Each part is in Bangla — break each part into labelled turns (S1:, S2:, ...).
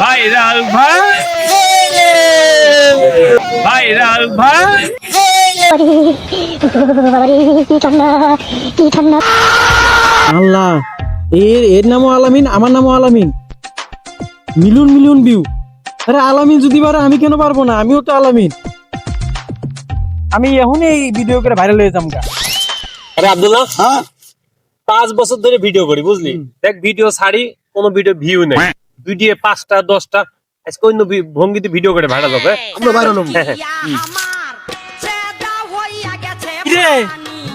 S1: ভাইরাল ভাই ভাইরাল ভাই
S2: আল্লাহ এর এর নামও আলামিন আমার নামও আলামিন। মিলিয়ন মিলিয়ন ভিউ আরে আলামিন যদি পারে আমি কেন পারব না? আমিও তো আলামিন। আমি এখনই এই ভিডিও করে ভাইরাল হয়ে যাম
S1: আরে আব্দুল্লাহ হ্যাঁ? পাঁচ বছর ধরে ভিডিও করি বুঝলি? দেখ ভিডিও ছাড়ি কোনো ভিডিও ভিউ নেই। ভিডিও পাঁচটা দশটা। আজকে অন্য ভি- ভঙ্গিতে ভিডিও করে ভাড়া যাবে
S2: আমরা ভাইরাল হব।
S1: হ্যাঁ, হ্যাঁ।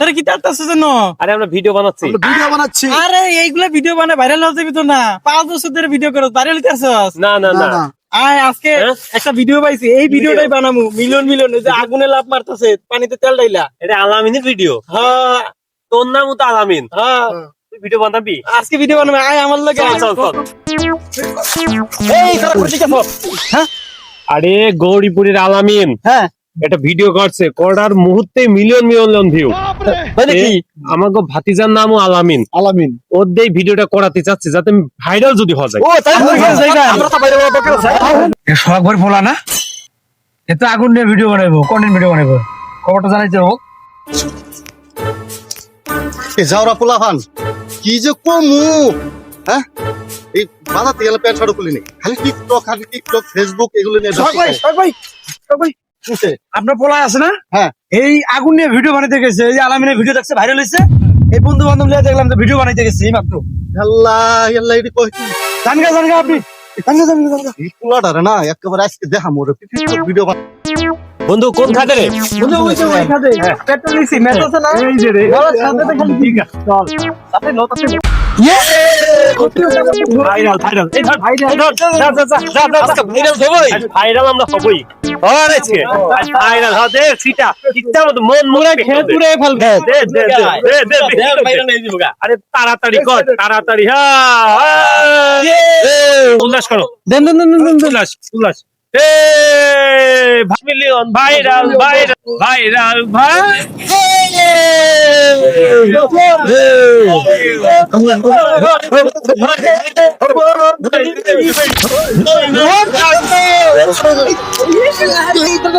S2: আরে কি তাড়তাছে যেন?
S1: আরে আমরা ভিডিও বানাচ্ছি।
S3: ভিডিও বানাচ্ছি।
S2: আরে এইগুলা ভিডিও বানায় ভাইরাল হতে তো না। পাঁচ বছর ধরে ভিডিও করো ভাইরাল হইতেছস
S1: না না
S3: না।
S2: আয় আজকে
S1: হ্যাঁ?
S2: একটা ভিডিও পাইছি। এই ভিডিওটাই বানামু। মিলিয়ন মিলিয়ন এই যে আগুনে লাভ মারতেছে পানিতে তেল ডাইলা
S1: এটা আলামিনের ভিডিও
S2: হ্যাঁ।
S1: তোর নাম তো আলামিন।
S2: হ্যাঁ।
S1: তুই ভিডিও বানাবি?
S2: আজকে ভিডিও বানাবে আয় আমার লগে
S1: চল চল।
S2: এই তোরা করতে গেছ
S1: আরে গৌরীপুরের আলামিন।
S2: হ্যাঁ।
S1: এটা ভিডিও করছে করার মুহূর্তে মিলিয়ন মিলিয়ন ভিউ আমাকে ভাতিজার নামও আলামিন।
S3: আলামিন।
S1: ওর দিয়ে ভিডিওটা করাতে চাচ্ছে যাতে ভাইরাল যদি হওয়া যায়।
S4: শখ ভরে ফোলা না? এ তো আগুন নিয়ে ভিডিও বানাইবো কন্টেন্ট ভিডিও বানাইবো। খবরটা জানাইতে হোক।
S3: এ যাওরা পোলা ফান কি যে কমু হ্যাঁ? এই বাজাতে গেলে প্যান্ট শার্ট খুলিনি। খালি টিকটক খালি টিকটক ফেসবুক এগুলো নিয়ে
S4: শখ ভাই
S3: বুঝছে?
S4: আপনার পোলা আছে না?
S3: হ্যাঁ।
S4: এই আগুন নিয়ে ভিডিও বানাইতে গেছে এই আলামিনের ভিডিও দেখছে ভাইরাল হয়েছে এই বন্ধু বান্ধব লিয়ে দেখলাম তো ভিডিও বানাইতে গেছে এই মাত্র।
S3: আল্লাহ আল্লাহ এটি কই কি?
S4: জানগা জানগা আপনি। জানগা জানগা জানগা।
S3: এই না একেবারে আজকে দেখা মোরে ভিডিও
S1: বন্ধু কোন খাতে রে?
S2: বন্ধু ওই যে ওইখানে পেট্রোল দিছি মেট না? এই যে রে। সাথে তো খালি ঠিক আছে চল সাথে আছে
S1: ভাইরাল ভাইরাল এই ধর ভাইরাল ধর যা যা যা যা যা আজকে ভাইরাল হবই। ভাইরাল আমরা হবই। আর আজকে ভাইরাল হ দে সিটা। সিটা মত মন মুড়ে খেয়ে পুরে ফেলবে। দে দে দে দে দে ভাইরাল নেই দিবগা আরে তাড়াতাড়ি কর তাড়াতাড়ি হ্যাঁ উল্লাস করো।
S2: দেন দেন দেন দেন
S1: উল্লাস উল্লাস। এ মিলিয়ন ভাইরাল ভাইরাল ভাইরাল ভাই
S3: কিছে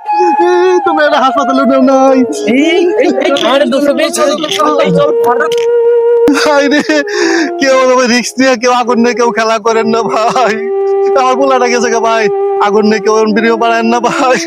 S3: নাই কেউ রিক্স নিয়ে কেউ আগুন নিয়ে কেউ খেলা করেন না ভাই আমার পোলাটা গেছে ভাই আগুন নিয়ে কেউ ভিডিও বানায় না ভাই